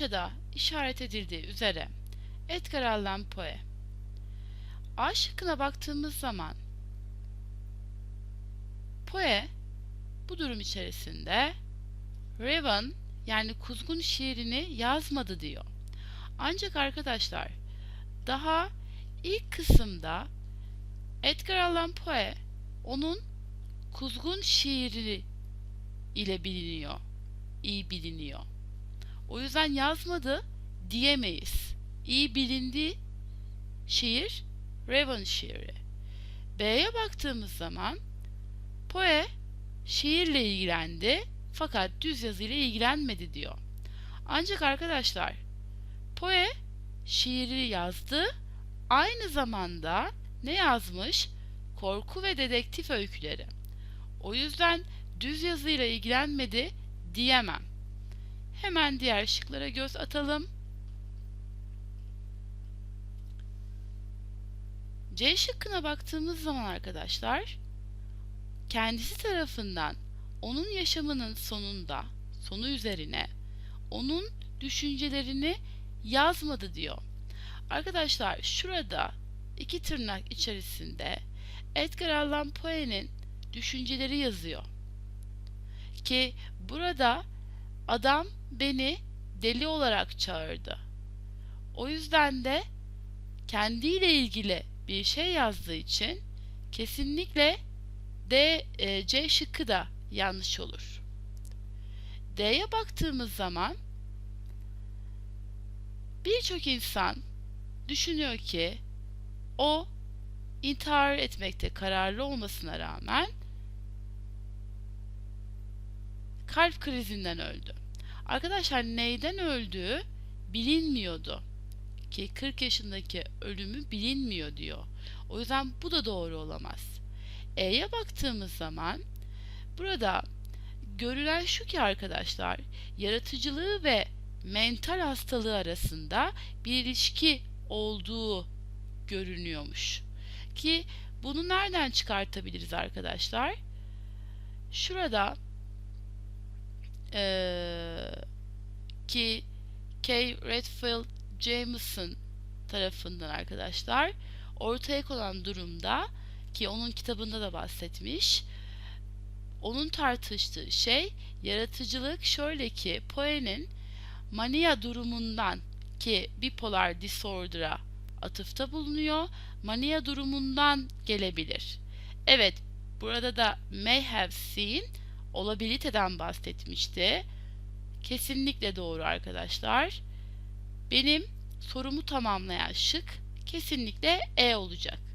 parçada işaret edildiği üzere Edgar Allan Poe A şıkkına baktığımız zaman Poe bu durum içerisinde Raven yani kuzgun şiirini yazmadı diyor. Ancak arkadaşlar daha ilk kısımda Edgar Allan Poe onun kuzgun şiiri ile biliniyor. iyi biliniyor. O yüzden yazmadı diyemeyiz. İyi bilindiği şiir Raven şiiri. B'ye baktığımız zaman Poe şiirle ilgilendi fakat düz yazıyla ilgilenmedi diyor. Ancak arkadaşlar Poe şiiri yazdı aynı zamanda ne yazmış? Korku ve dedektif öyküleri. O yüzden düz yazıyla ilgilenmedi diyemem. Hemen diğer şıklara göz atalım. C şıkkına baktığımız zaman arkadaşlar kendisi tarafından onun yaşamının sonunda sonu üzerine onun düşüncelerini yazmadı diyor. Arkadaşlar şurada iki tırnak içerisinde Edgar Allan Poe'nin düşünceleri yazıyor. Ki burada adam beni deli olarak çağırdı. O yüzden de kendiyle ilgili bir şey yazdığı için kesinlikle D, e, C şıkkı da yanlış olur. D'ye baktığımız zaman birçok insan düşünüyor ki o intihar etmekte kararlı olmasına rağmen kalp krizinden öldü. Arkadaşlar neyden öldüğü bilinmiyordu. Ki 40 yaşındaki ölümü bilinmiyor diyor. O yüzden bu da doğru olamaz. E'ye baktığımız zaman burada görülen şu ki arkadaşlar yaratıcılığı ve mental hastalığı arasında bir ilişki olduğu görünüyormuş. Ki bunu nereden çıkartabiliriz arkadaşlar? Şurada ee, ki Kay Redfield Jameson tarafından arkadaşlar ortaya konan durumda ki onun kitabında da bahsetmiş onun tartıştığı şey yaratıcılık şöyle ki Poe'nin mania durumundan ki bipolar disorder'a atıfta bulunuyor. Mania durumundan gelebilir. Evet, burada da may have seen olabiliteden bahsetmişti. Kesinlikle doğru arkadaşlar. Benim sorumu tamamlayan şık kesinlikle E olacak.